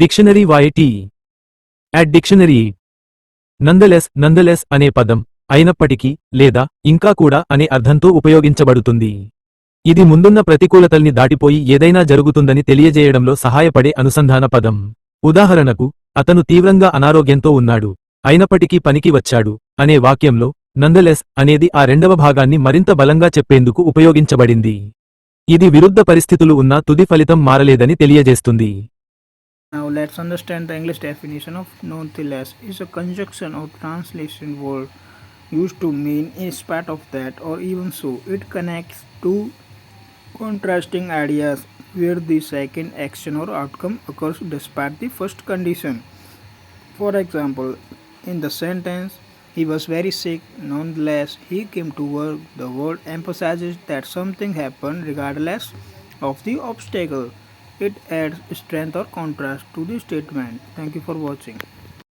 Dictionary వాయిటీ at dictionary. Nonetheless nonetheless అనే పదం అయినప్పటికీ లేదా ఇంకా కూడా అనే అర్థంతో ఉపయోగించబడుతుంది. ఇది ముందున్న ప్రతికూలతల్ని దాటిపోయి ఏదైనా జరుగుతుందని తెలియజేయడంలో సహాయపడే అనుసంధాన పదం. ఉదాహరణకు అతను తీవ్రంగా అనారోగ్యంతో ఉన్నాడు అయినప్పటికీ పనికి వచ్చాడు అనే వాక్యంలో నందలెస్ అనేది ఆ రెండవ భాగాన్ని మరింత బలంగా చెప్పేందుకు ఉపయోగించబడింది. ఇది విరుద్ధ పరిస్థితులు ఉన్నా తుది ఫలితం మారలేదని తెలియజేస్తుంది. Now let's understand the English definition of nonetheless It's a conjunction or translation word used to mean in spite of that or even so. It connects two contrasting ideas where the second action or outcome occurs despite the first condition. For example, in the sentence, he was very sick, nonetheless, he came to work. The word emphasizes that something happened regardless of the obstacle. It adds strength or contrast to the statement. Thank you for watching.